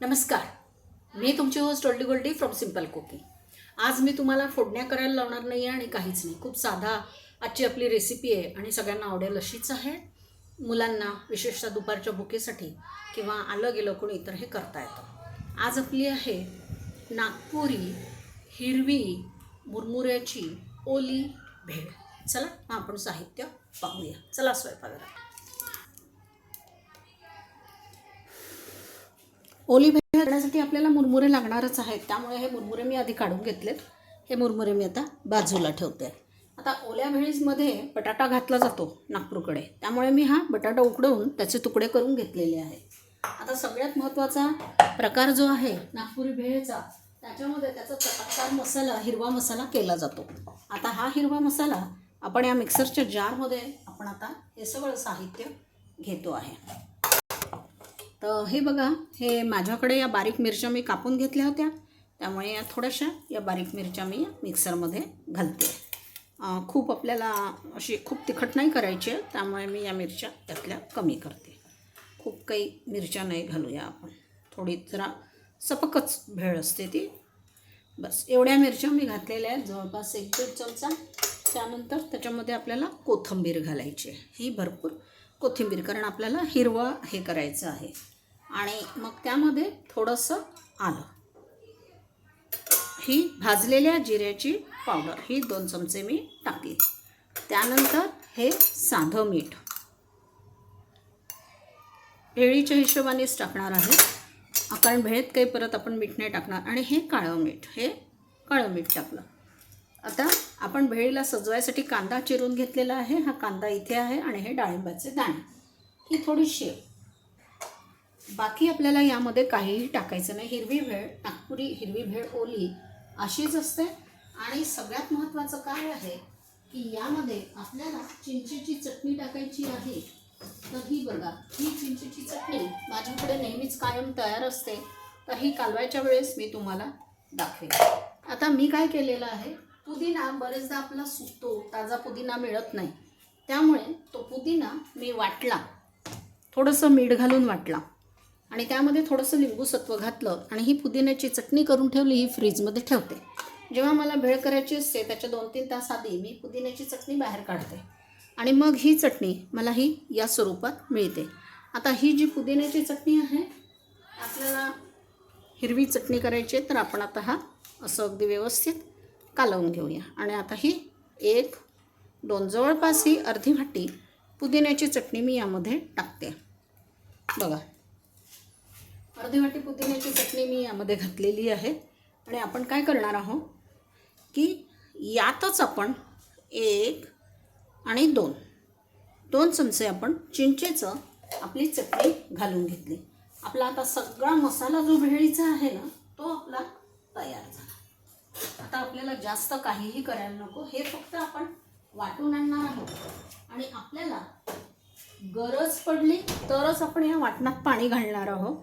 नमस्कार. मी तुमची host oldie goldie from simple cooking आज मी तुम्हाला फोडण्या करायला लावणार नाही आहे आणि काहीच नाही. खूप साधा आजची आपली रेसिपी आहे आणि सगळ्यांना आवडेल अशीच आहे. मुलांना विशेषतः दुपारच्या भुकेसाठी किंवा आलं गेलं कोणी तर हे करता येतं. आज आपली आहे नागपुरी हिरवी मुरमुऱ्याची ओली भेळ. चला मग आपण साहित्य पाहूया. चला स्वयंपाकघरात ओली भेळ करण्यासाठी आपल्याला मुरमुरे लागणारच आहेत. त्यामुळे हे मुरमुरे मी आधी काढून घेतलेत. हे मुरमुरे मी आता बाजूला ठेवते. आता ओल्या भेळीजमध्ये बटाटा घातला जातो नागपूरकडे. त्यामुळे मी हा बटाटा उकडवून त्याचे तुकडे करून घेतलेले आहे. आता सगळ्यात महत्त्वाचा प्रकार जो आहे नागपुरी भेळेचा त्याच्यामध्ये त्याचा चटकदार मसाला हिरवा मसाला केला जातो. आता हा हिरवा मसाला आपण या मिक्सरच्या जारमध्ये आपण आता हे सगळं साहित्य घेतो आहे. तर हे बघा हे माझ्याकडे या बारीक मिरच्या मी कापून घेतल्या होत्या. त्यामुळे या थोड्याशा या बारीक मिरच्या मी मिक्सरमध्ये घालते. खूप आपल्याला अशी खूप तिखट नाही करायची आहे त्यामुळे मी या मिरच्या त्यातल्या कमी करते. खूप काही मिरच्या नाही घालूया आपण. थोडी जरा सपकच भेळ असते ती. बस एवढ्या मिरच्या मी घातलेल्या आहेत जवळपास एक दीड चमचा. त्यानंतर त्याच्यामध्ये आपल्याला कोथिंबीर घालायची आहे. ही भरपूर कोथिंबीर कारण आपल्याला हिरवं हे करायचं आहे. आणि मग त्यामध्ये थोडंसं आलं. ही भाजलेल्या जिऱ्याची पावडर ही दोन चमचे मी टाकली. त्यानंतर हे साधं मीठ. भेळीच्या हिशोबानेच टाकणार आहे. कारण भेळेत काही परत आपण मीठ नाही टाकणार. आणि हे काळं मीठ हे काळं मीठ टाकलं. आता आपण भेळीला सजवायसाठी कांदा चिरून घेतलेला आहे. हा कांदा इथे आहे आणि हे डाळिंबाचे दाणे. ही थोडी शेव. बाकी आपल्याला यामध्ये काहीही टाकायचं नाही. हिरवी भेळ नागपुरी हिरवी भेळ ओली अशीच असते. आणि सगळ्यात महत्त्वाचं काय आहे की यामध्ये आपल्याला चिंचेची चटणी टाकायची आहे. तर ही बघा ही चिंचेची चटणी माझ्याकडे नेहमीच कायम तयार असते. तर ही कालवायच्या वेळेस मी तुम्हाला दाखवेन. आता मी काय केलेलं आहे पुदिना बरेचदा आपला सुकतो ताजा पुदिना मिळत नाही. त्यामुळे तो पुदिना मी वाटला. थोडंसं मीठ घालून वाटला. आणि त्यामध्ये थोडंसं लिंबूसत्व घातलं आणि ही पुदिन्याची चटणी करून ठेवली ही फ्रीजमध्ये ठेवते. जेव्हा मला भेळ करायची असते त्याच्या दोन तीन तास आधी मी पुदिन्याची चटणी बाहेर काढते. आणि मग ही चटणी मला ही या स्वरूपात मिळते. आता ही जी पुदिन्याची चटणी आहे आपल्याला हिरवी चटणी करायची आहे तर आपण आता हा असं अगदी व्यवस्थित कालवून घेऊया. आणि आता ही एक दोन जवळपास ही अर्धी वाटी पुदिन्याची चटणी मी यामध्ये टाकते. बघा. अर्धी वाटी पुदिन्याची चटणी मी यामध्ये घातलेली आहे. आणि आपण काय करणार आहोत की यातच आपण एक आणि दोन दोन चमचे आपण चिंचेचं आपली चटणी घालून घेतली. आपला आता सगळा मसाला जो भेळीचा आहे ना तो आपला तयार झाला. आता आपल्याला जास्त काहीही करायला नको हे फक्त आपण वाटून आणणार आहोत. आणि आपल्याला गरज पडली तरच आपण या वाटणात पाणी घालणार आहोत.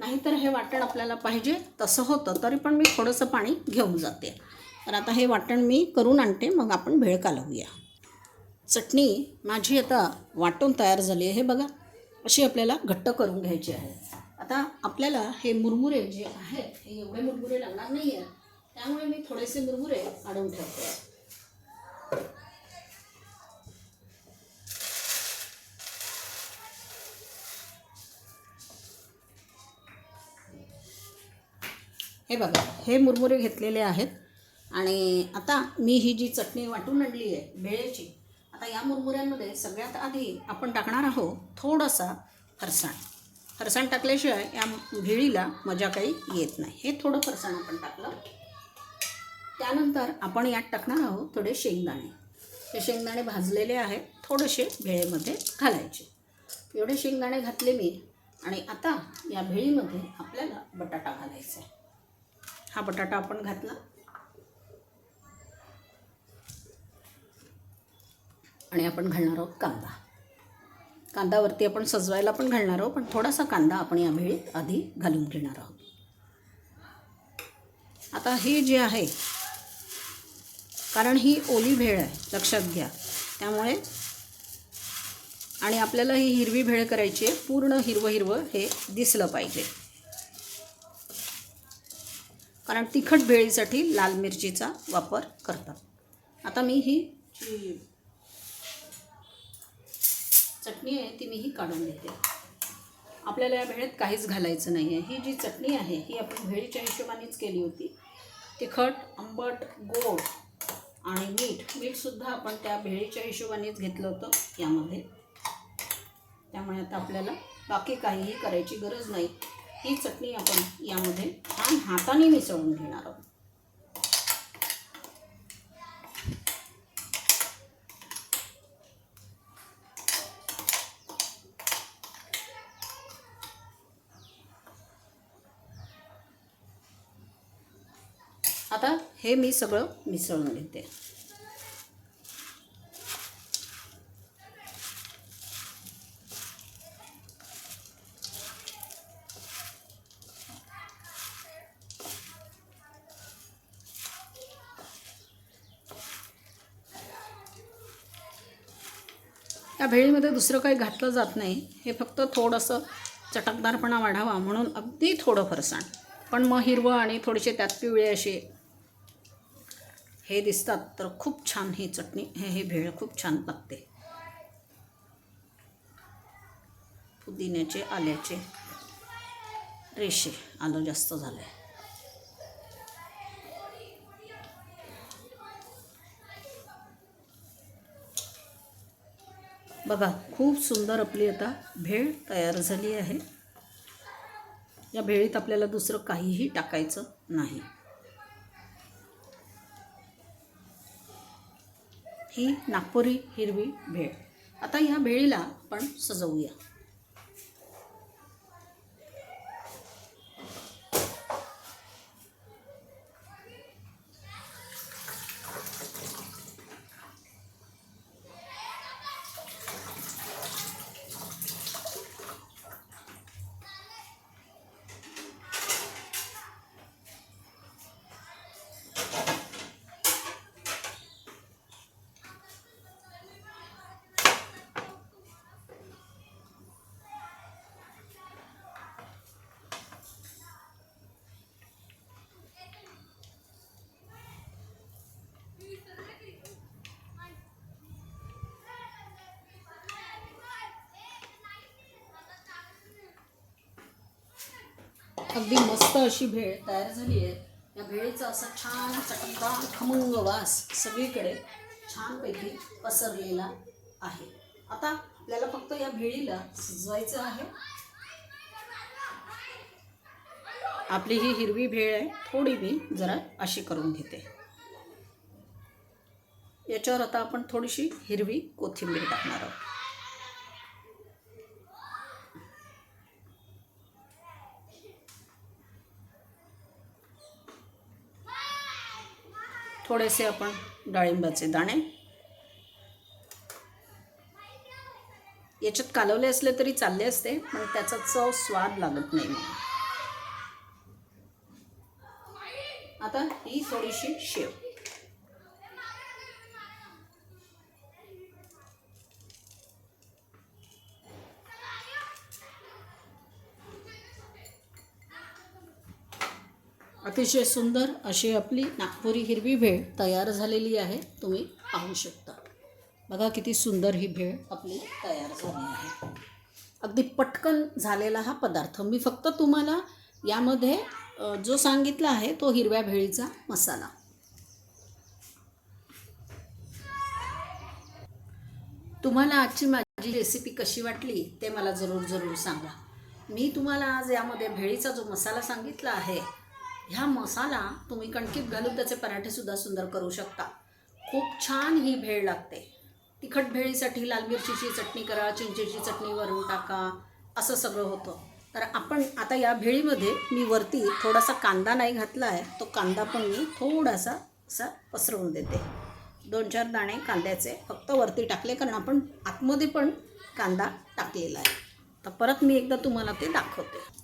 नाहीतर हे वाटण आपल्याला पाहिजे तसं होतं तरी पण मी थोडंसं पाणी घेऊन जाते. तर आता हे वाटण मी करून आणते मग आपण भेळ कालवूया. चटणी माझी आता वाटून तयार झाली आहे हे बघा. अशी आपल्याला घट्ट करून घ्यायची आहे. आता आपल्याला हे मुरमुरे जे आहेत हे एवढे मुरमुरे लागणार नाही आहेत त्यामुळे मी थोडेसे मुरमुरे काढून ठेवते. हे बघा हे मुरमुरे घेतलेले आहेत. आणि आता मी ही जी चटणी वाटून आणली आहे भेळेची आता या मुरमुऱ्यांमध्ये सगळ्यात आधी आपण टाकणार आहोत थोडासा फरसाण. फरसाण टाकल्याशिवाय या भेळीला मजा काही येत नाही. हे थोडं फरसाण आपण टाकलं. त्यानंतर आपण यात टाकणार आहोत थोडे शेंगदाणे. हे शेंगदाणे भाजलेले आहेत थोडेसे भेळेमध्ये घालायचे. एवढे शेंगदाणे घातले मी आणि आता या भेळीमध्ये आपल्याला बटाटा घालायचा आहे. हा बटाटा आपण घातला. आणि आपण घालणार आहोत कांदा. कांदावरती आपण सजवायला पण घालणार आहोत पण थोडासा कांदा आपण या आधी घालून घेणार आहोत. आता हे जे आहे कारण ही ओली भेळ आहे लक्षात घ्या. त्यामुळे आणि आपल्याला ही हिरवी भेळ करायची आहे पूर्ण हिरवं हिरवं हे दिसलं पाहिजे. कारण तिखट भेळीसाठी लाल मिरचीचा वापर करतात. आता मी ही जी चटणी आहे ती मी ही काढून घेते. आपल्याला या भेळेत काहीच घालायचं नाही आहे ही जी चटणी आहे ही आपण भेळीच्या हिशोबानेच केली होती. तिखट आंबट गोड आणि मीठ मीठसुद्धा आपण त्या भेळीच्या हिशोबानेच घेतलं होतं यामध्ये. त्यामुळे आता आपल्याला बाकी काहीही करायची गरज नाही. ही चटणी आपण यामध्ये छान हाताने मिसळून घेणार आहोत. आता हे मी सगळं मिसळून घेते. या भेळीमध्ये दुसरं काही घातलं जात नाही. हे फक्त थोडंसं चटकदारपणा वाढावा म्हणून अगदी थोडं फरसाण. पण मग हिरवं आणि थोडेसे त्यात पिवळे असे हे दिसतात तर खूप छान ही चटणी हे हे भेळ खूप छान लागते. पुदिन्याचे आल्याचे रेषे आलं जास्त झालं आहे बघा खूप सुंदर आपली आता भेळ तयार झाली आहे. या भेळीत आपल्याला दुसरं काहीही टाकायचं नाही. ही नागपुरी हिरवी भेळ. आता या भेळीला आपण सजवूया. अगदी मस्त अशी भेळ तयार झाली आहे. या भेळीचा असा छान चटकदार खमंग वास सगळीकडे छानपैकी पसरलेला आहे. आता आपल्याला फक्त या भेळीला सजवायचं आहे. आपली ही हिरवी भेळ आहे. थोडी मी जरा अशी करून घेते. याच्यावर आता आपण थोडीशी हिरवी कोथिंबीर टाकणार आहोत. थोडेसे आपण डाळिंबाचे दाणे. याच्यात कालवले असले तरी चालले असते पण त्याचा चव स्वाद लागत नाही. आता ही थोडीशी शेव. अतिशय सुंदर अशी आपली नागपुरी हिरवी भेळ तयार झालेली आहे. तुम्ही पाहू शकता. बघा किती सुंदर ही भेळ आपली तयार झाली आहे. अगदी पटकन झालेला हा पदार्थ. मी फक्त तुम्हाला यामध्ये जो सांगितला आहे तो हिरव्या भेळीचा मसाला. तुम्हाला आजची माझी रेसिपी कशी वाटली ते मला जरूर जरूर सांगा. मी तुम्हाला आज यामध्ये भेळीचा जो मसाला सांगितला आहे ह्या मसाला तुम्ही कणकीत घालून त्याचे पराठेसुद्धा सुंदर करू शकता. खूप छान ही भेळ लागते. तिखट भेळीसाठी लाल मिरचीची चटणी करा चिंचेची चटणी वरून टाका असं सगळं होतं. तर आपण आता या भेळीमध्ये मी वरती थोडासा कांदा नाही घातला आहे तो कांदा पण मी थोडासा असा पसरवून देते. दोन चार दाणे कांद्याचे फक्त वरती टाकले कारण आपण आतमध्ये पण कांदा टाकलेला आहे. तर परत मी एकदा तुम्हाला ते दाखवते.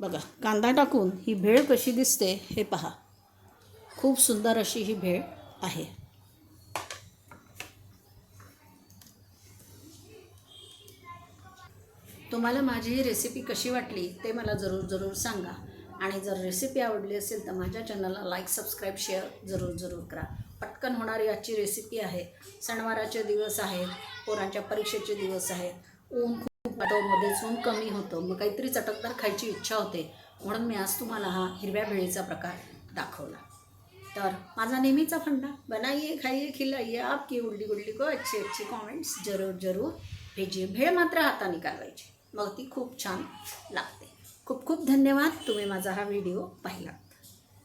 बघा कांदा टाकून ही भेळ कशी दिसते हे पहा. खूप सुंदर अशी ही भेळ आहे. तुम्हाला माझी ही रेसिपी कशी वाटली ते मला जरूर जरूर सांगा. आणि जर रेसिपी आवडली असेल तर माझ्या चॅनलला लाईक सबस्क्राईब शेअर जरूर जरूर करा. पटकन होणारी आजची रेसिपी आहे. सणवाराचे दिवस आहेत पोरांच्या परीक्षेचे दिवस आहेत. ऊन खूप सोन कमी होतं. मग काहीतरी चटकदार खायची इच्छा होते. म्हणून मी आज तुम्हाला हा हिरव्या भेळीचा प्रकार दाखवला. तर माझा नेहमीचा फंडा बनाइए खाइए खिलाइए आपकी उडली गुलडी को अच्छे अच्छे कॉमेंट्स जरूर जरूर भेजिए. भेळ मात्र हाताने कालवायची मग ती खूप छान लागते. खूप खूप धन्यवाद तुम्ही माझा हा व्हिडिओ पाहिला.